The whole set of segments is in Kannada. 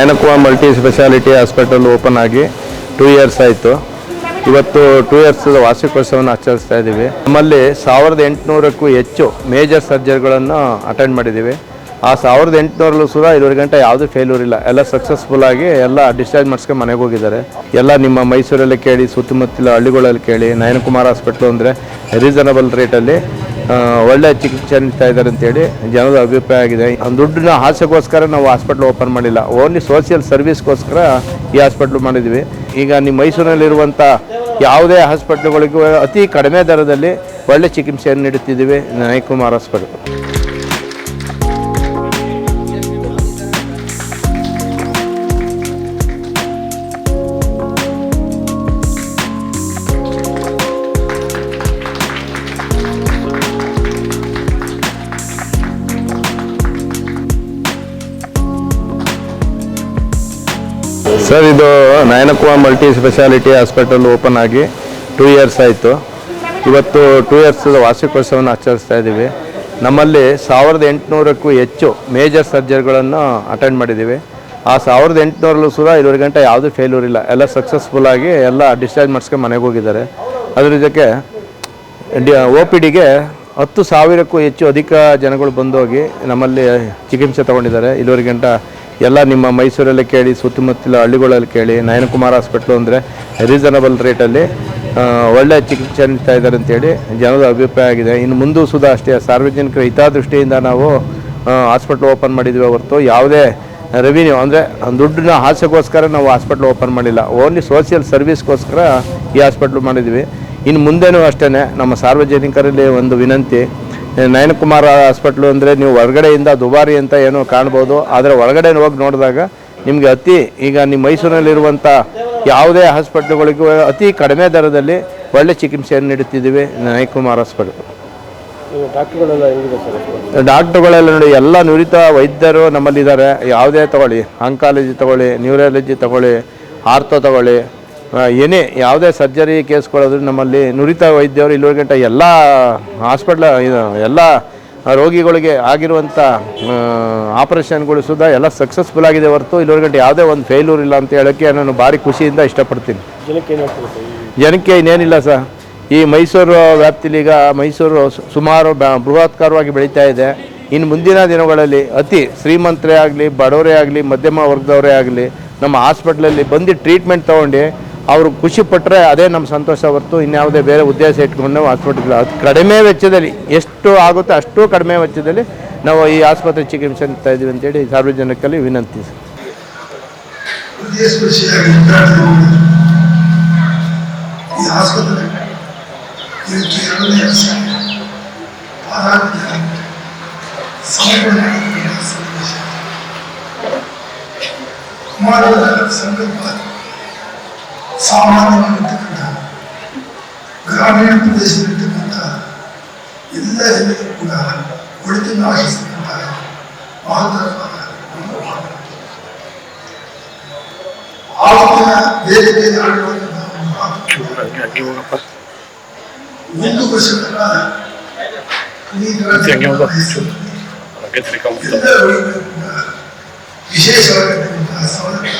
ನಯನಕುವ ಮಲ್ಟಿ ಸ್ಪೆಷಾಲಿಟಿ ಹಾಸ್ಪಿಟಲ್ ಓಪನ್ ಆಗಿ ಟೂ ಇಯರ್ಸ್ ಆಯಿತು. ಇವತ್ತು ಟೂ ಇಯರ್ಸ್ ವಾರ್ಷಿಕೋತ್ಸವವನ್ನು ಆಚರಿಸ್ತಾ ಇದ್ದೀವಿ. ನಮ್ಮಲ್ಲಿ ಸಾವಿರದ ಎಂಟುನೂರಕ್ಕೂ ಹೆಚ್ಚು ಮೇಜರ್ ಸರ್ಜರಿಗಳನ್ನು ಅಟೆಂಡ್ ಮಾಡಿದ್ದೀವಿ. ಆ ಸಾವಿರದ ಎಂಟುನೂರಲ್ಲೂ ಸುರ ಇದುವರೆ ಗಂಟೆ ಯಾವುದೂ ಫೇಲ್ಯೂರ್ ಇಲ್ಲ. ಎಲ್ಲ ಸಕ್ಸಸ್ಫುಲ್ ಆಗಿ ಎಲ್ಲ ಡಿಸ್ಚಾರ್ಜ್ ಮಾಡಿಸ್ಕೊಂಡು ಮನೆಗೆ ಹೋಗಿದ್ದಾರೆ. ಎಲ್ಲ ನಿಮ್ಮ ಮೈಸೂರಲ್ಲಿ ಕೇಳಿ, ಸುತ್ತಮುತ್ತಲ ಹಳ್ಳಿಗಳಲ್ಲಿ ಕೇಳಿ, ನಯನಕುಮಾರ್ ಹಾಸ್ಪಿಟ್ಲು ಅಂದರೆ ರೀಸನಬಲ್ ರೇಟಲ್ಲಿ ಒಳ್ಳೆ ಚಿಕಿತ್ಸೆ ನೀಡ್ತಾ ಇದ್ದಾರೆ ಅಂತೇಳಿ ಜನದ ಅಭಿಪ್ರಾಯ ಆಗಿದೆ. ದುಡ್ಡಿನ ಆಸೆಗೋಸ್ಕರ ನಾವು ಹಾಸ್ಪಿಟ್ಲ್ ಓಪನ್ ಮಾಡಿಲ್ಲ. ಓನ್ಲಿ ಸೋಷಿಯಲ್ ಸರ್ವಿಸ್ಗೋಸ್ಕರ ಈ ಹಾಸ್ಪಿಟ್ಲ್ ಮಾಡಿದ್ವಿ. ಈಗ ನಿಮ್ಮ ಮೈಸೂರಿನಲ್ಲಿರುವಂಥ ಯಾವುದೇ ಹಾಸ್ಪಿಟ್ಲ್ಗಳಿಗೂ ಅತಿ ಕಡಿಮೆ ದರದಲ್ಲಿ ಒಳ್ಳೆ ಚಿಕಿತ್ಸೆಯನ್ನು ನೀಡುತ್ತಿದ್ದೀವಿ. ನಾಯಕುಮಾರ್ ಹಾಸ್ಪಿಟ್ಲ್ ಸರ್ ಇದು ನಯನಕುವ ಮಲ್ಟಿ ಸ್ಪೆಷಾಲಿಟಿ ಹಾಸ್ಪಿಟಲ್ ಓಪನ್ ಆಗಿ ಟೂ ಇಯರ್ಸ್ ಆಯಿತು. ಇವತ್ತು ಟೂ ಇಯರ್ಸ್ ವಾರ್ಷಿಕೋತ್ಸವವನ್ನು ಆಚರಿಸ್ತಾ ಇದ್ದೀವಿ. ನಮ್ಮಲ್ಲಿ ಸಾವಿರದ ಎಂಟುನೂರಕ್ಕೂ ಹೆಚ್ಚು ಮೇಜರ್ ಸರ್ಜರಿಗಳನ್ನು ಅಟೆಂಡ್ ಮಾಡಿದ್ದೀವಿ. ಆ ಸಾವಿರದ ಎಂಟುನೂರಲ್ಲೂ ಸುರ ಇದುವರೆ ಗಂಟೆ ಯಾವುದೂ ಫೇಲ್ಯೂರ್ ಇಲ್ಲ. ಎಲ್ಲ ಸಕ್ಸಸ್ಫುಲ್ ಆಗಿ ಎಲ್ಲ ಡಿಸ್ಚಾರ್ಜ್ ಮಾಡಿಸ್ಕೊಂಡು ಮನೆಗೆ ಹೋಗಿದ್ದಾರೆ. ಅದ್ರ ಜೊತೆ ಡಿ ಒ ಪಿ ಡಿಗೆ ಹತ್ತು ಸಾವಿರಕ್ಕೂ ಹೆಚ್ಚು ಅಧಿಕ ಜನಗಳು ಬಂದೋಗಿ ನಮ್ಮಲ್ಲಿ ಚಿಕಿತ್ಸೆ ತಗೊಂಡಿದ್ದಾರೆ. ಗಂಟ ಎಲ್ಲ ನಿಮ್ಮ ಮೈಸೂರಲ್ಲಿ ಕೇಳಿ, ಸುತ್ತಮುತ್ತಲ ಹಳ್ಳಿಗಳಲ್ಲಿ ಕೇಳಿ, ನಯನಕುಮಾರ್ ಹಾಸ್ಪಿಟ್ಲು ಅಂದರೆ ರೀಸನಬಲ್ ರೇಟಲ್ಲಿ ಒಳ್ಳೆ ಚಿಕಿತ್ಸೆ ನೀಡ್ತಾ ಇದ್ದಾರೆ ಅಂತೇಳಿ ಜನದ ಅಭಿಪ್ರಾಯ ಆಗಿದೆ. ಇನ್ನು ಮುಂದೂ ಸುದ ಅಷ್ಟೇ, ಸಾರ್ವಜನಿಕರ ಹಿತದೃಷ್ಟಿಯಿಂದ ನಾವು ಹಾಸ್ಪಿಟ್ಲ್ ಓಪನ್ ಮಾಡಿದ್ವಿ ಹೊರತು ಯಾವುದೇ ರೆವಿನ್ಯೂ ಅಂದರೆ ದುಡ್ಡಿನ ಆಸೆಗೋಸ್ಕರ ನಾವು ಹಾಸ್ಪಿಟ್ಲ್ ಓಪನ್ ಮಾಡಿಲ್ಲ. ಓನ್ಲಿ ಸೋಷಿಯಲ್ ಸರ್ವಿಸ್ಗೋಸ್ಕರ ಈ ಹಾಸ್ಪಿಟ್ಲ್ ಮಾಡಿದ್ವಿ. ಇನ್ನು ಮುಂದೆನೂ ಅಷ್ಟೇ ನಮ್ಮ ಸಾರ್ವಜನಿಕರಲ್ಲಿ ಒಂದು ವಿನಂತಿ ನಯನಕುಮಾರ್ ಹಾಸ್ಪಿಟ್ಲು ಅಂದರೆ ನೀವು ಹೊರಗಡೆಯಿಂದ ದುಬಾರಿ ಅಂತ ಏನೋ ಕಾಣ್ಬೋದು. ಆದರೆ ಒಳಗಡೆ ಹೋಗಿ ನೋಡಿದಾಗ ನಿಮಗೆ ಅತಿ ಈಗ ನಿಮ್ಮ ಮೈಸೂರಿನಲ್ಲಿರುವಂಥ ಯಾವುದೇ ಹಾಸ್ಪಿಟ್ಲ್ಗಳಿಗೂ ಅತಿ ಕಡಿಮೆ ದರದಲ್ಲಿ ಒಳ್ಳೆ ಚಿಕಿತ್ಸೆಯನ್ನು ನೀಡುತ್ತಿದ್ದೀವಿ ನಯನಕುಮಾರ್ ಹಾಸ್ಪಿಟ್ಲು. ಡಾಕ್ಟರ್ಗಳೆಲ್ಲ ನೋಡಿ ಎಲ್ಲ ನುರಿತ ವೈದ್ಯರು ನಮ್ಮಲ್ಲಿದ್ದಾರೆ. ಯಾವುದೇ ತಗೊಳ್ಳಿ ಆಂಕಾಲಜಿ ತಗೊಳ್ಳಿ ನ್ಯೂರಾಲಜಿ ತಗೊಳ್ಳಿ ಆರ್ಥೋ ತಗೊಳ್ಳಿ ಏನೇ ಯಾವುದೇ ಸರ್ಜರಿ ಕೇಸ್ಗಳಾದ್ರೂ ನಮ್ಮಲ್ಲಿ ನುರಿತ ವೈದ್ಯರು ಇಲ್ಲಿವರೆಗಂಟ ಗಂಟ ಎಲ್ಲ ಹಾಸ್ಪಿಟ್ಲ ಎಲ್ಲ ರೋಗಿಗಳಿಗೆ ಆಗಿರುವಂಥ ಆಪರೇಷನ್ಗಳು ಸುದ ಎಲ್ಲ ಸಕ್ಸಸ್ಫುಲ್ ಆಗಿದೆ ಹೊರತು ಗಂಟೆ ಯಾವುದೇ ಒಂದು ಫೇಲ್ಯೂರ್ ಇಲ್ಲ ಅಂತ ಹೇಳೋಕ್ಕೆ ನಾನು ಭಾರಿ ಖುಷಿಯಿಂದ ಇಷ್ಟಪಡ್ತೀನಿ. ಜನಕ್ಕೆ ಇನ್ನೇನಿಲ್ಲ ಸರ್. ಈ ಮೈಸೂರು ವ್ಯಾಪ್ತಿಲಿ ಈಗ ಮೈಸೂರು ಸುಮಾರು ಬ- ಬೃಹತ್ಕಾರವಾಗಿ ಬೆಳೀತಾ ಇದೆ. ಇನ್ನು ಮುಂದಿನ ದಿನಗಳಲ್ಲಿ ಅತಿ ಶ್ರೀಮಂತರೇ ಆಗಲಿ ಬಡವರೇ ಆಗಲಿ ಮಧ್ಯಮ ವರ್ಗದವರೇ ಆಗಲಿ ನಮ್ಮ ಹಾಸ್ಪಿಟ್ಲಲ್ಲಿ ಬಂದು ಟ್ರೀಟ್ಮೆಂಟ್ ತೊಗೊಂಡು ಅವರು ಖುಷಿ ಪಟ್ಟರೆ ಅದೇ ನಮ್ಮ ಸಂತೋಷ ಹೊರತು ಇನ್ಯಾವುದೇ ಬೇರೆ ಉದ್ದೇಶ ಇಟ್ಕೊಂಡು ನಾವು ಹಾಸ್ಪಿಟ್ಲ್ ಕಡಿಮೆ ವೆಚ್ಚದಲ್ಲಿ ಎಷ್ಟು ಆಗುತ್ತೋ ಅಷ್ಟು ಕಡಿಮೆ ವೆಚ್ಚದಲ್ಲಿ ನಾವು ಈ ಆಸ್ಪತ್ರೆ ಚಿಕಿತ್ಸೆ ಅಂತ ಇದ್ದೀವಿ ಅಂತೇಳಿ ಸಾರ್ವಜನಿಕರಲ್ಲಿ ವಿನಂತಿ ಸರ್ ಹೃದಯ ಈ ಆಸ್ಪತ್ರೆ ಇವತ್ತು ಎರಡನೇ ವರ್ಷ ಪಾದಾಂತ್ಯ ಸಮರ್ಪಣೆ ಮಾಡಿದ ಸನ್ನಿವೇಶ. ಕುಮಾರರ ಸಂಕಲ್ಪ ಸಾಮಾನ್ಯವಾಗಿರ್ತಕ್ಕಂಥ ಗ್ರಾಮೀಣ ಪ್ರದೇಶದಲ್ಲಿರ್ತಕ್ಕಂಥ ಎಲ್ಲ ಜನರಿಗೂ ಕೂಡ ಒಳಿತನ್ನು ಆಶಿಸ್ತಕ್ಕಂಥ ಮಹತ್ತರವಾದ ಒಂದು. ಆವತ್ತಿನ ಬೇರೆ ಬೇರೆ ಆಡುವಂತಹ ಒಂದು ವರ್ಷಗಳ ವಿಶೇಷವಾಗಿರ್ತಕ್ಕಂತಹ ಸವಲತ್ತನ್ನು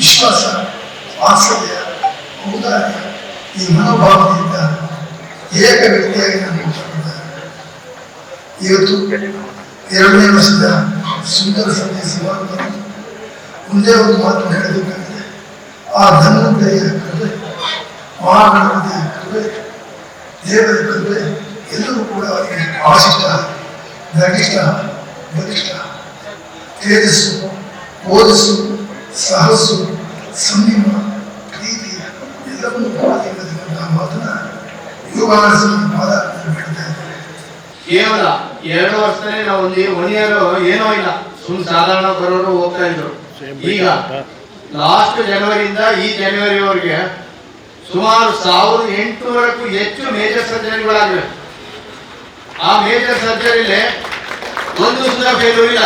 ವಿಶ್ವಾಸ ವಾತ್ಸಲ್ಯ ಔದಾರ್ಯ ಈ ಮನೋಭಾವದಿಂದ ಏಕ ವ್ಯಕ್ತಿಯಾಗಿ ನಾನು ಇವತ್ತು ಎರಡನೇ ವರ್ಷದ ಸುಂದರ ಸಂಜೆ ಸಮಾರಂಭ ಒಂದೇ ಒಂದು ಮಾತು ಹೇಳಬೇಕಾಗಿದೆ. ಆ ಧನ್ವಂತರಿಯ ಕೃಪೆ, ಮಹಾಗಣಪತಿಯ ಕೃಪೆ, ದೇವರ ಕೃಪೆ ಎಲ್ಲರೂ ಕೂಡ ಅವರಿಗೆ ಆಶಿಷ್ಟ ಗರಿಷ್ಠ ಬಲಿಷ್ಠ ತೇಜಸ್ಸು ಓಜಸ್ಸು ಸಾಹಸ್ಸು ಸಂಯಮ, ಪ್ರೀತಿ, ಎಲ್ಲವನ್ನೂ ಮಾಡಬೇಕಾದ ಮಾತನ್ನ ಇದ್ದಾರೆ. ಕೇವಲ ಎರಡು ವರ್ಷದಲ್ಲಿ ನಾವು ಒಂದು ಒಣಿಯರು ಏನೋ ಇಲ್ಲ ಸುಮ್ ಸಾಧಾರಣ ಬರೋರು ಹೋಗ್ತಾ ಇದ್ರು. ಈಗ ಲಾಸ್ಟ್ ಜನವರಿಯಿಂದ ಈ ಜನವರಿವರೆಗೆ ಸುಮಾರು ಸಾವಿರದ ಎಂಟುನೂರಕ್ಕೂ ಹೆಚ್ಚು ಮೇಜರ್ ಸರ್ಜರಿಗಳಾಗಿವೆ ಆ ಮೇಜರ್ ಸರ್ಜರಿಲಿ ಒಂದು ಸುಧಾ ಫೇಲ್ಯೂರ್ ಇಲ್ಲ.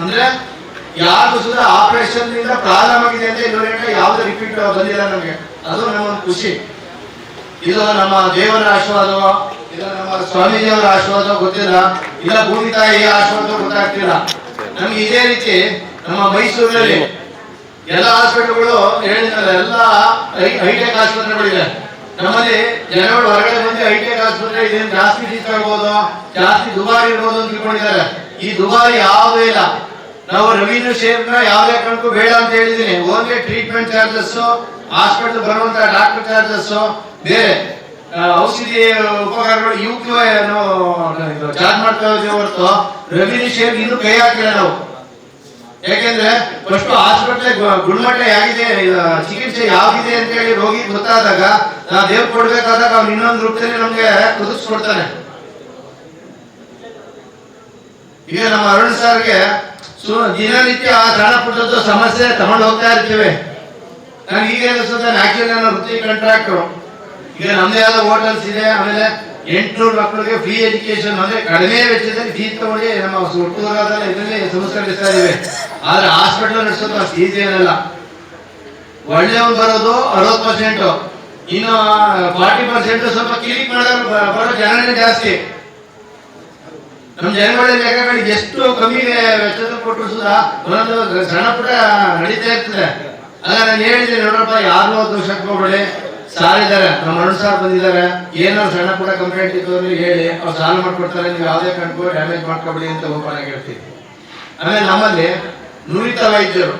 ಅಂದ್ರೆ ಯಾರು ಸುಧಾ ಆಪರೇಷನ್ನಿಂದ ಪ್ರಾರಂಭ ಆಗಿದೆ ಅಂತ ಇಲ್ಲಿವರೆಗೆ ಯಾವುದೇ ರಿಪೀಟ್ ಬಂದಿಲ್ಲ ನಮಗೆ. ಅದು ನಮ್ಮ ಖುಷಿ. ಇದು ನಮ್ಮ ದೇವರ ಆಶೀರ್ವಾದವೋ ಇಲ್ಲ ನಮ್ಮ ಸ್ವಾಮೀಜಿಯವರ ಆಶೀರ್ವಾದ ಗೊತ್ತಿಲ್ಲ. ಇಲ್ಲ, ಭೂಮಿ ತಾಯಿಯ ಆಶೀರ್ವಾದ ಗೊತ್ತಾಗ್ತಿಲ್ಲ. ನಮ್ಗೆ ಇದೇ ರೀತಿ ನಮ್ಮ ಮೈಸೂರಿನಲ್ಲಿ ಎಲ್ಲ ಹಾಸ್ಪಿಟಲ್ಗಳು ಹೇಳಿದ್ರೆ ಎಲ್ಲ ಹೈಟೆಕ್ ಆಸ್ಪತ್ರೆಗಳಿದೆ ನಮ್ಮಲ್ಲಿ ಜನಗಳು ಹೊರಗಡೆ ಬಂದು ಹೈಟೆಕ್ ಆಸ್ಪತ್ರೆ ಇದೇನು ಜಾಸ್ತಿ ಫೀಸ್ ಆಗ್ಬೋದು ಜಾಸ್ತಿ ದುಬಾರಿ ಇರ್ಬೋದು ಅಂತ ತಿಳ್ಕೊಂಡಿದ್ದಾರೆ. ಈ ದುಬಾರಿ ಯಾವುದೇ ಇಲ್ಲ. ನಾವು ರವೀಂದ್ರ ಶೇರ್ನ ಯಾವುದೇ ಕಣಕ್ಕೂ ಬೇಡ ಅಂತ ಹೇಳಿದೀನಿ ಓನ್ಲಿ ಟ್ರೀಟ್ಮೆಂಟ್ ಚಾರ್ಜಸ್ ಹಾಸ್ಪಿಟಲ್ ಬರುವಂತ ಡಾಕ್ಟರ್ ಚಾರ್ಜಸ್ ಬೇರೆ ಔಷಧಿ ಉಪಕರಣಗಳು ಇವಕ್ಕೆ ನಾವು ಚಾರ್ಜ್ ಮಾಡ್ತಾ ಇದ್ದೀವಿ ಹೊರತು ರೆವಿನ್ಯೂ ಶೇರ್ ಇನ್ನೂ ಕೈ ಹಾಕಿಲ್ಲ ನಾವು. ಯಾಕೆಂದ್ರೆ ಫಸ್ಟ್ ಹಾಸ್ಪಿಟಲ್ ಗುಣಮಟ್ಟ ಹೇಗಿದೆ ಚಿಕಿತ್ಸೆ ಯಾವಿದೆ ಅಂತ ಹೇಳಿ ರೋಗಿ ಗೊತ್ತಾದಾಗ ನಾವು ದೇವ್ರು ಕೊಡ್ಬೇಕಾದಾಗ ಅವ್ನು ಇನ್ನೊಂದು ರೂಪದಲ್ಲಿ ನಮ್ಗೆ ಕುದಿಸ್ಕೊಡ್ತಾನೆ. ಈಗ ನಮ್ಮ ಅರುಣ್ ಸರ್ಗೆ ಸು ದಿನನಿತ್ಯ ಆ ಸಣ್ಣ ಸಮಸ್ಯೆ ತಗೊಂಡು ಹೋಗ್ತಾ ಇರ್ತೀವಿ. ನಾನು ಈಗ ಅನಿಸುತ್ತೆ ಆಕ್ಚುಲಿ ನಾನು ವೃತ್ತಿ ಕಾಂಟ್ರಾಕ್ಟರ್ ಈಗ ನಮ್ದೇ ಆದ ಹೋಟೆಲ್ಸ್ ಇದೆ, ಆಮೇಲೆ ಎಂಟುನೂರು ಮಕ್ಕಳಿಗೆ ಫ್ರೀ ಎಜುಕೇಶನ್ ಅಂದ್ರೆ ಕಡಿಮೆ ವೆಚ್ಚದಲ್ಲಿ ಫೀಸ್ ತಗೊಂಡು ನಮ್ಮ ಹುಟ್ಟೂರಾದಲ್ಲಿ ಇದರಲ್ಲಿ ಸಂಸ್ಕರಿಸ್ತಾ ಇದೀವಿ ಆದ್ರೆ ಹಾಸ್ಪಿಟಲ್ ನಡೆಸೋದು ಅಷ್ಟು ಈಸಿ ಏನಲ್ಲ. ಬರೋದು ಅರವತ್ತು ಪರ್ಸೆಂಟ್ ಇನ್ನು ಫಾರ್ಟಿ ಪರ್ಸೆಂಟ್ ಸ್ವಲ್ಪ ಕ್ಲಿನಿಕ್ ಮಾಡೋರು ಬರೋ ಜನನೇ ಜಾಸ್ತಿ. ನಮ್ಮ ಜನಗಳ ಲೆಕ್ಕಗಳಿಗೆ ಎಷ್ಟು ಕಮ್ಮಿ ವೆಚ್ಚದ ಕೊಟ್ಟರು ಸುಧಾ ಒಂದೊಂದು ಸಣ್ಣ ಪುಟ್ಟ ನಡೀತಾ ಇರ್ತದೆ. ಅಲ್ಲ, ನಾನು ಹೇಳಿದೆ ನೋಡ್ರಪ್ಪ ಯಾರು ದೋಷಕ್ಕೆ ಹೋಗ್ಬೇಡಿ ಸಾರ್ ಇದ್ದಾರೆ. ನಮ್ಮ ಅರುಣ್ ಸಾರ್ ಬಂದಿದ್ದಾರೆ. ಏನೋ ಸಣ್ಣ ಪುಟ್ಟ ಕಂಪ್ಲೇಂಟ್ ಇತ್ತು ಹೇಳಿ, ಅವ್ರು ಸಾಲ ಮಾಡ್ಕೊಡ್ತಾರೆ, ನೀವು ಯಾವುದೇ ಕಣ್ಕೋ ಡ್ಯಾಮೇಜ್ ಮಾಡ್ಕೊಬೇಡಿ ಅಂತ ಓಪನ್ ಆಗಿ ಹೇಳ್ತೀವಿ ಆಮೇಲೆ ನಮ್ಮಲ್ಲಿ ನುರಿತ ವೈದ್ಯರು.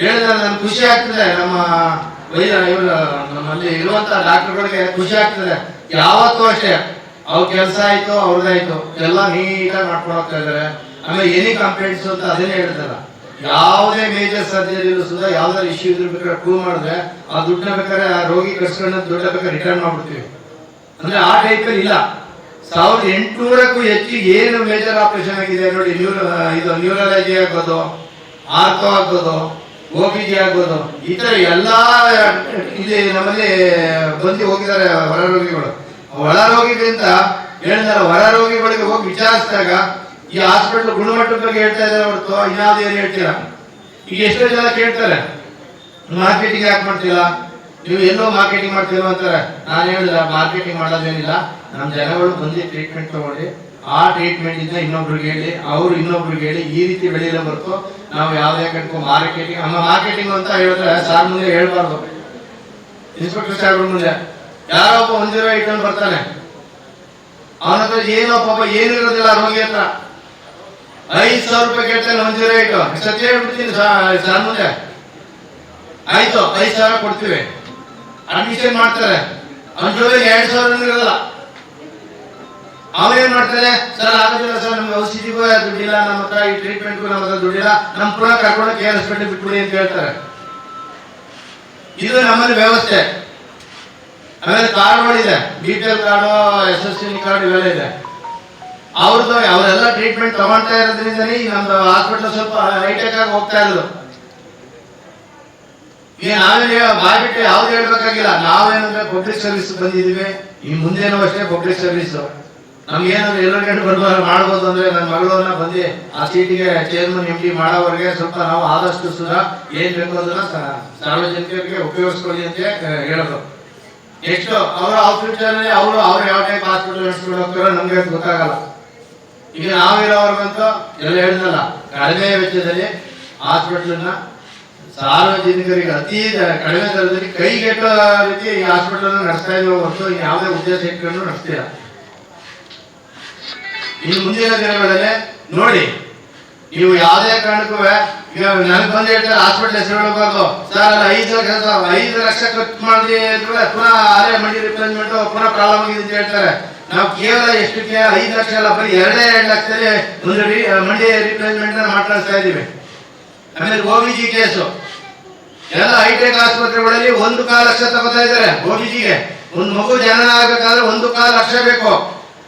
ಹೇಳಿದ್ರೆ ನನ್ಗೆ ಖುಷಿ ಆಗ್ತದೆ, ನಮ್ಮ ವೈದ್ಯ ಇವರು ನಮ್ಮಲ್ಲಿ ಇರುವಂತ ಡಾಕ್ಟರ್ಗಳಿಗೆ ಖುಷಿ ಆಗ್ತದೆ. ಯಾವತ್ತೂ ಅಷ್ಟೇ. ಅವ್ರ ಕೆಲಸ ಆಯ್ತು ಅವ್ರದ್ದಾಯ್ತು ಎಲ್ಲ ನೀಟಾಗಿ ಮಾಡ್ಕೊಂಡು ಹೋಗ್ತಾ ಇದಾರೆ. ಆಮೇಲೆ ಎನಿ ಕಂಪ್ಲೇಂಟ್ಸ್ ಅಂತ ಅದನ್ನೇ ಹೇಳ್ತಾರ. ಯಾವುದೇ ಮೇಜರ್ ಸರ್ಜರಿ ಸುಧಾ ಯಾವ್ದಾದ್ರು ಇಶ್ಯೂ ಇದ್ರ ಬೇಕಾದ್ರೆ ಪ್ರೂವ್ ಮಾಡಿದ್ರೆ ಆ ದುಡ್ಡನ್ನ ಬೇಕಾದ್ರೆ ಆ ರೋಗಿ ಕಟ್ಸ್ಕೊಂಡ ದುಡ್ಡ ಬೇಕಾದ್ರೆ ರಿಟರ್ನ್ ಮಾಡ್ಬಿಡ್ತೀವಿ. ಅಂದ್ರೆ ಆ ಟೈಪಲ್ಲಿ ಇಲ್ಲ. ಸಾವಿರದ ಎಂಟುನೂರಕ್ಕೂ ಹೆಚ್ಚು ಏನು ಮೇಜರ್ ಆಪರೇಷನ್ ಆಗಿದೆ ನೋಡಿ ನ್ಯೂರ ಇದು ನ್ಯೂರಾಲಜಿ ಆಗ್ಬೋದು ಆರ್ಥೋ ಆಗ್ಬೋದು ಓ ಪಿ ಜಿ ಆಗ್ಬೋದು. ಈ ತರ ಎಲ್ಲ ಇಲ್ಲಿ ನಮ್ಮಲ್ಲಿ ಬಂದು ಹೋಗಿದ್ದಾರೆ ಹೊರ ರೋಗಿಗಳು. ಒಳ ರೋಗಿಗಳಿಂದ ಹೇಳಿದಾರೆ ಹೊರ ರೋಗಿಗಳಿಗೆ ಹೋಗಿ ವಿಚಾರಿಸಿದಾಗ ಈ ಹಾಸ್ಪಿಟಲ್ ಗುಣಮಟ್ಟದ ಬಗ್ಗೆ ಹೇಳ್ತಾ ಇದ್ದಾರೆ ಹೊರತು ಇನ್ಯಾವುದೇ ಏನು ಹೇಳ್ತೀರಾ? ಈಗ ಎಷ್ಟೋ ಜನ ಕೇಳ್ತಾರೆ ಮಾರ್ಕೆಟಿಂಗ್ ಯಾಕೆ ಮಾಡ್ತಿಲ್ಲ ನೀವು ಎಲ್ಲೋ ಮಾರ್ಕೆಟಿಂಗ್ ಮಾಡ್ತೀರೋ ಅಂತಾರೆ. ನಾನು ಹೇಳಿಲ್ಲ ಮಾರ್ಕೆಟಿಂಗ್ ಮಾಡೋದೇನಿಲ್ಲ. ನಮ್ಮ ಜನಗಳು ಬಂದು ಟ್ರೀಟ್ಮೆಂಟ್ ತಗೊಳ್ಳಿ ಆ ಟ್ರೀಟ್ಮೆಂಟ್ ಇಂದ ಇನ್ನೊಬ್ರಿಗೆ ಹೇಳಿ, ಅವ್ರು ಇನ್ನೊಬ್ರಿಗೆ ಹೇಳಿ ಈ ರೀತಿ ಬೆಳೆಯಲ್ಲ ಬರ್ತೋ ನಾವು ಯಾವುದೇ ಕಟ್ಕೊ ಮಾರ್ಕೆಟಿಂಗ್ ನಮ್ಮ ಮಾರ್ಕೆಟಿಂಗ್ ಅಂತ ಹೇಳಿದ್ರೆ ಸಾರ್ ಮುಂದೆ ಹೇಳ್ಬಾರ್ದು. ಇನ್ಸ್ಪೆಕ್ಟರ್ ಸಾಹೇಬ್ರ ಮುಂದೆ. ಯಾರೋ ಒಬ್ಬ ಒಂದಿರೋ ಇಟ್ಕೊಂಡು ಬರ್ತಾನೆ. ಅವನ ಹತ್ರ ಏನೋ ಪಾಪ ಏನು ಇರೋದಿಲ್ಲ ರೋಗಿ ಹತ್ರ. ಐದು ಸಾವಿರ ರೂಪಾಯಿ ಕೇಳ್ತಾನೆ ಒಂದಿರೋ ಇಟ್ಟು ಸತ್ಯ ಹೇಳ್ಬಿಡ್ತೀನಿ ಸಾರ್ ಮುಂದೆ. ಆಯ್ತು, ಐದು ಸಾವಿರ ಕೊಡ್ತೀವಿ. ಅಡ್ಮಿಷನ್ ಮಾಡ್ತಾರೆ. ಅವನ ಜೊತೆಗೆ ಎರಡ್ ಸಾವಿರ ಅವನೇನ್ ಮಾಡ್ತಾರೆ ಸರ್, ಆಗೋದಿಲ್ಲ ಸರ್, ನಮ್ಗೆ ಔಷಧಿಗೂ ದುಡ್ಡಿಲ್ಲ, ನಮ್ಮ ಹತ್ರ ಈ ಟ್ರೀಟ್ಮೆಂಟ್ಗೂ ನಮ್ಮ ಹತ್ರ ದುಡ್ಡಿಲ್ಲ. ನಮ್ ಪುನಃ ಕರ್ಕೊಂಡು ಕೆ ಆರ್ ಹಾಸ್ಪಿಟಲ್ ಬಿಟ್ಬಿಡಿ ಅಂತ ಹೇಳ್ತಾರೆ. ಇದು ನಮ್ಮಲ್ಲಿ ವ್ಯವಸ್ಥೆ. ಆಮೇಲೆ ಕಾರ್ಡ್ಗಳಿದೆ B P L card S S C card ಇವೆಲ್ಲ ಇದೆ. ಅವ್ರದ್ದು ಅವರೆಲ್ಲ ಟ್ರೀಟ್ಮೆಂಟ್ ತಗೊಳ್ತಾ ಇರೋದ್ರಿಂದ ಈ ನಮ್ದು ಹಾಸ್ಪಿಟಲ್ ಸ್ವಲ್ಪ ಹೈಟೆಕ್ ಆಗಿ ಹೋಗ್ತಾ ಇರೋದು. ಈ ನಾವೇನು ಬಾಯ್ಬಿಟ್ಟು ಯಾವ್ದು ಹೇಳ್ಬೇಕಾಗಿಲ್ಲ. ನಾವೇನಂದ್ರೆ ಪಬ್ಲಿಕ್ ಸರ್ವಿಸ್ ಬಂದಿದೀವಿ ಈ ಮುಂದೇನೂ ಅಷ್ಟೇ ಪಬ್ಲಿಕ್ ಸರ್ವಿಸ್ ನಮ್ಗೇನಾದ್ರು ಎಲ್ಲರಿಗೂ ಬರ್ಬೋದು ಮಾಡ್ಬೋದು ಅಂದ್ರೆ ನನ್ನ ಮಗಳನ್ನ ಬಂದು ಆ ಸೀಟಿಗೆ ಚೇರ್ಮನ್ ಎಂ ಡಿ ಮಾಡೋವರೆಗೆ ಸ್ವಲ್ಪ ನಾವು ಆದಷ್ಟು ಸುಧಾ ಏನ್ ಬೇಕು ಅದನ್ನ ಸಾರ್ವಜನಿಕರಿಗೆ ಉಪಯೋಗಿಸ್ಕೊಳ್ಳಿ ಅಂತ ಹೇಳೋದು. ನೆಕ್ಸ್ಟ್ ಅವರ ಹಾಸ್ಪಿಟಲ್ ಅವರು ಅವ್ರು ಯಾವ ಟೈಪ್ ಹಾಸ್ಪಿಟಲ್ ನಡೆಸ್ಕೊಂಡು ಹೋಗ್ತಾರೋ ನಮ್ಗೆ ಗೊತ್ತಾಗಲ್ಲ. ಈಗ ನಾವಿರೋರ್ಗಂತೂ ಎಲ್ಲ ಹೇಳಿದ್ನಲ್ಲ ಕಡಿಮೆ ವೆಚ್ಚದಲ್ಲಿ ಹಾಸ್ಪಿಟಲ್ನ ಸಾರ್ವಜನಿಕರಿಗೆ, ಅತಿ ಕಡಿಮೆ ದರದಲ್ಲಿ ಕೈಗೆಟ್ಟ ರೀತಿ ಈ ಹಾಸ್ಪಿಟಲ್ ನಡೆಸ್ತಾ ಇದೀವಿ ಹೊರತು ಯಾವುದೇ ಉದ್ದೇಶ ಇಟ್ಕೊಂಡು ನಡೆಸ್ತೀರ ಇನ್ನು ಮುಂದಿನ ದಿನಗಳಲ್ಲಿ ನೋಡಿ ನೀವು ಯಾವುದೇ ಕಾರಣಕ್ಕೂ ನನಗೆ ಬಂದು ಹೇಳ್ತಾರೆ ಹಾಸ್ಪಿಟಲ್ ಹೆಸರು ಹೇಳಬಾರ್ದು ಸರ್, ಅಲ್ಲ, ಐದು ಲಕ್ಷ ಐದು ಲಕ್ಷ ಖರ್ಚು ಮಾಡಿ ಅಂದ್ರೆ ಪುನಃ ಆರೇ ಮಂಡಿ ರಿಪ್ಲೇಸ್ಮೆಂಟ್ ಪುನಃ ಪ್ರಾಬ್ಲಮ್ ಆಗಿದೆ ಅಂತ ಹೇಳ್ತಾರೆ. ನಾವು ಕೇವಲ ಎಷ್ಟಕ್ಕೆ ಐದು ಲಕ್ಷ ಅಲ್ಲ, ಬರೀ ಎರಡೇ ಎರಡು ಲಕ್ಷದಲ್ಲಿ ಒಂದು ಮಂಡಿ ರಿಪ್ಲೇಸ್ಮೆಂಟ್ ಮಾತಾಡ್ತಾ ಇದ್ದೀವಿ. ಆಮೇಲೆ ಓಬಿಜಿ ಕೇಸು. ಎಲ್ಲ ಹೈಟೆಕ್ ಆಸ್ಪತ್ರೆಗಳಲ್ಲಿ ಒಂದು ಕಾಲು ಲಕ್ಷ ತಗೋತಾ ಇದ್ದಾರೆ ಗೋಬಿಜಿಗೆ ಒಂದು ಮಗು ಜನನ ಆಗಬೇಕಾದ್ರೆ ಒಂದು ಕಾಲು ಲಕ್ಷ ಬೇಕು.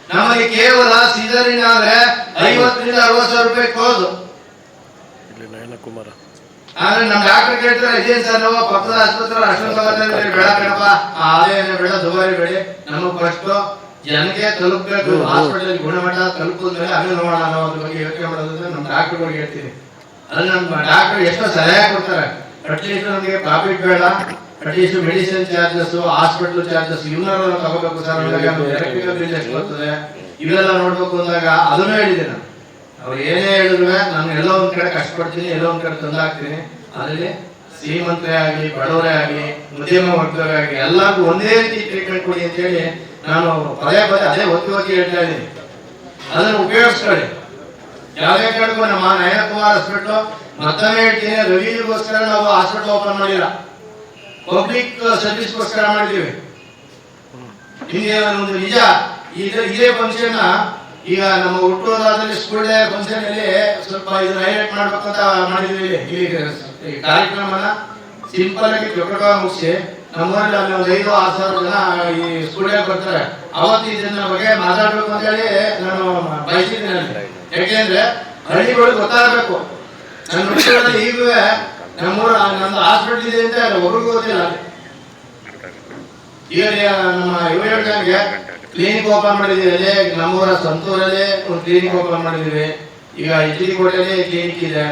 ನಮಗೆ ಕೇವಲ ಸೀಸರಿನ ಆದ್ರೆ ಐವತ್ತರಿಂದ ಅರವತ್ತು ಸಾವಿರ ರೂಪಾಯಿ ಕ್ಲೋಸ್ ಇಲ್ಲಿ ನಯನಕುಮಾರ. ಆದ್ರೆ ನಮ್ ಡಾಕ್ಟರ್ ಕೇಳ್ತಾರೆ ವಿಜಯ್ ಸರ್ ನಾವು ಪಕ್ಕದ ಆಸ್ಪತ್ರೆ ಅಷ್ಟೊಂದು ತಗೋತಾರೆ ಬೇಡ ಕಣಪ್ಪ ಆ ಆದಾಯನೇ ಬೇಡ ದುಬಾರಿ ಬೇಡಿ. ನಮಗ್ ಫಸ್ಟ್ ಜನಕ್ಕೆ ತಲುಪಬೇಕು. ಹಾಸ್ಪಿಟಲ್ ಗುಣಮಟ್ಟ ತಲುಪಿದ್ಮೇಲೆ ಅದನ್ನ ನೋಡೋಣ ಅನ್ನೋ ಬಗ್ಗೆ ಯೋಚನೆ ಮಾಡೋದಂದ್ರೆ ನಮ್ಮ ಡಾಕ್ಟರ್ಗಳಿಗೆ ಹೇಳ್ತೀನಿ. ಅಲ್ಲಿ ನಮ್ಮ ಡಾಕ್ಟರ್ ಎಷ್ಟೋ ಸಲಹೆ ಕೊಡ್ತಾರೆ. ಅಟ್ಲೀಸ್ಟ್ ನಮಗೆ ಪ್ರಾಫಿಟ್ ಬೇಡ. At least medicine charges hospital charges ಇವನ್ನೆಲ್ಲ ತಗೋಬೇಕು ಸರ್. ಎಲೆಕ್ಟ್ರಿಕಲ್ ಬಿಲ್ ಬರ್ತದೆ ಇವೆಲ್ಲ ನೋಡ್ಬೇಕು ಅಂದಾಗ ಅದನ್ನು ಹೇಳಿದೆ ನಾನು. ಅವ್ರು ಏನೇ ಹೇಳಿದ್ರು ನಾನು ಎಲ್ಲೋ ಒಂದ್ ಕಡೆ ಕಷ್ಟಪಡ್ತೀನಿ, ಎಲ್ಲೋ ಒಂದ್ ಕಡೆ ತಂದಾಕ್ತೀನಿ ಅದರಲ್ಲಿ ಶ್ರೀಮಂತರೇ ಆಗಲಿ, ಬಡವರೇ ಆಗಲಿ ಮಧ್ಯಮ ವರ್ಗವೇ ಆಗಲಿ, ಎಲ್ಲರಿಗೂ ಒಂದೇ ರೀತಿ ಟ್ರೀಟ್ಮೆಂಟ್ ಕೊಡಿ ಅಂತ ಹೇಳಿ ನಾನು ಪದೇ ಪದೇ ಅದೇ ಒತ್ತಿ ಒತ್ತಿ ಹೇಳ್ತಾ ಇದ್ದೀನಿ. ಅದನ್ನು ಉಪಯೋಗಿಸ್ಕೊಳ್ಳಿ. ಯಾವುದೇ ಕಾರಣಕ್ಕೂ ನಮ್ಮ ನಯನಕುಮಾರ್ ಹಾಸ್ಪಿಟ್ಲು ಮತ್ತೊಮ್ಮೆ ಹೇಳ್ತೀನಿ ರವಿಗೋಸ್ಕರ ನಾವು ಹಾಸ್ಪಿಟ್ಲ್ ಓಪನ್ ಮಾಡಿಲ್ಲ. ಪಬ್ಲಿಕ್ ಸರ್ವಿಸ್ಗೋಸ್ಕರ ಮಾಡಿದ್ದೀವಿ. ಹಿಂಗೆ ಒಂದು ನಿಜ. ಈಗ ಇದೇ ಫಂಕ್ಷನ್ ಈಗ ನಮ್ಮ ಹುಟ್ಟುಹೋದಾದಲ್ಲಿ ಸ್ಕೂಲ್ ಡೇ ಫಂಕ್ಷನ್ ಅಲ್ಲಿ ಸ್ವಲ್ಪ ಇದನ್ನ ಹೈಲೈಟ್ ಮಾಡ್ಬೇಕಂತ ಮಾಡಿದ್ವಿ ಇಲ್ಲಿ. ಕಾರ್ಯಕ್ರಮನ ಸಿಂಪಲ್ ಆಗಿ ಚೊಕ್ಕಟ ಮುಗಿಸಿ ನಮ್ಮೂರಲ್ಲಿ ಅಲ್ಲಿ ಒಂದು ಐದು ಆರು ಸಾವಿರ ಜನ ಈ ಸ್ಕೂಲ್ ಡೇ ಬರ್ತಾರೆ. ಅವತ್ತು ಇದನ್ನ ಬಗ್ಗೆ ಮಾತಾಡ್ಬೇಕು ಅಂತೇಳಿ ನಾನು ಬಯಸಿದ್ದೀನಿ. ಯಾಕೆಂದ್ರೆ ಹಳ್ಳಿಗಳು ಗೊತ್ತಾಗಬೇಕು. ನನ್ನ ಈಗೂ ನಮ್ಮೂರ ನಂದು ಹಾಸ್ಪಿಟಲ್ ಇದೆ ಅಂತ ಒಬ್ರಿಗೂ ಗೊತ್ತಿಲ್ಲ ಈಗ ನಮ್ಮ ಯುವ ಯೋಜನೆಗೆ ಕ್ಲಿನಿಕ್ ಓಪನ್ ಮಾಡಿದೀವಿ ಅಲ್ಲೇ, ನಮ್ಮೂರ ಸಂತೂರಲ್ಲೇ ಒಂದು ಕ್ಲಿನಿಕ್ ಓಪನ್ ಮಾಡಿದ್ದೀವಿ. ಈಗ ಇಜ್ಜಿಕೋಟೆಯಲ್ಲಿ ಕ್ಲಿನಿಕ್ ಇದೆ.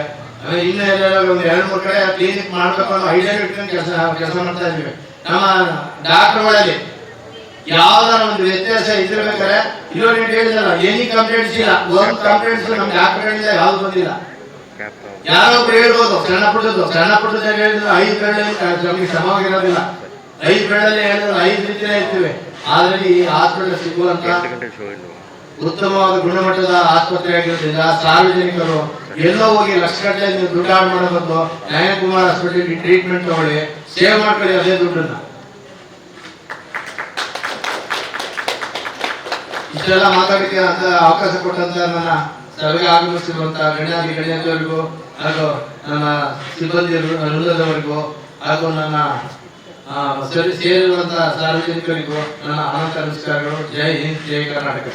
ಇನ್ನು ಎಲ್ಲ ಒಂದು ಎರಡು ಮೂರು ಕಡೆ ಕ್ಲಿನಿಕ್ ಮಾಡ್ಬೇಕು ಅನ್ನೋ ಐಡಿಯಾ ಇಟ್ಕೊಂಡು ಕೆಲಸ ಕೆಲಸ ಮಾಡ್ತಾ ಇದ್ದೀವಿ. ನಮ್ಮ ಡಾಕ್ಟರ್ಗಳಲ್ಲಿ ಯಾವ್ದಾರ ಒಂದು ವ್ಯತ್ಯಾಸ ಇದಿರ್ಬೇಕಾದ್ರೆ ಇರೋ ಹೇಳಿದಾರ ಹೇಳಿದಲ್ಲ ಎನಿ ಕಂಪ್ಲೇಂಟ್ಸ್ ಇಲ್ಲ. ಒಂದು ಕಂಪ್ಲೇಂಟ್ಸ್ ನಮ್ಮ ಡಾಕ್ಟರ್ಗಳಿಂದ ಯಾವ್ದು ಬಂದಿಲ್ಲ. ಯಾರೋ ಹೇಳ್ಬೋದು ಸಣ್ಣ ಪುಟ್ಟದ್ದು ಸಣ್ಣ ಪುಟ್ಟದಾಗ ಹೇಳಿದ್ರೆ ಐದು ಕಳ್ಳಲ್ಲಿ ನಮಗೆ ಸಮವಾಗಿರೋದಿಲ್ಲ ಐದು ಕಳ್ಳಲ್ಲಿ ಹೇಳಿದ್ರೆ ಐದು ರೀತಿಯ ಇರ್ತೀವಿ. ಆದ್ರೆ ಈ ಆಸ್ಪತ್ರೆ ಸಿಗುವಂತ ಉತ್ತಮವಾದ ಗುಣಮಟ್ಟದ ಆಸ್ಪತ್ರೆ ಆಗಿರೋದ್ರಿಂದ ಸಾರ್ವಜನಿಕರು ಎಲ್ಲೋ ಹೋಗಿ ಲಕ್ಷ ಗಟ್ಟಲೆ ನೀವು ದುಡ್ಡು ಆಡ್ ಮಾಡೋ ಬದಲು ನ್ಯಾಯಕುಮಾರ್ ಹಾಸ್ಪಿಟಲ್ ಟ್ರೀಟ್ಮೆಂಟ್ ತಗೊಳ್ಳಿ ಸೇವ್ ಮಾಡ್ಕೊಳ್ಳಿ ಅದೇ ದುಡ್ಡನ್ನ. ಇಷ್ಟೆಲ್ಲ ಮಾತಾಡಲಿಕ್ಕೆ ಅಂತ ಅವಕಾಶ ಕೊಟ್ಟಂತ ನನ್ನ ಸಭೆಗೆ ಆಗಮಿಸಿರುವಂತಹ ಗಣ್ಯಾಧಿ ಗಣ್ಯರಿಗೂ ಹಾಗೂ ನನ್ನ ಸಿಬ್ಬಂದಿ ವೃಂದದವರಿಗೂ ಹಾಗೂ ನನ್ನ ಸೇರಿರುವಂತಹ ಸಾರ್ವಜನಿಕರಿಗೂ ನನ್ನ ಅನಂತ ನಮಸ್ಕಾರಗಳು. ಜೈ ಹಿಂದ್, ಜೈ ಕರ್ನಾಟಕ.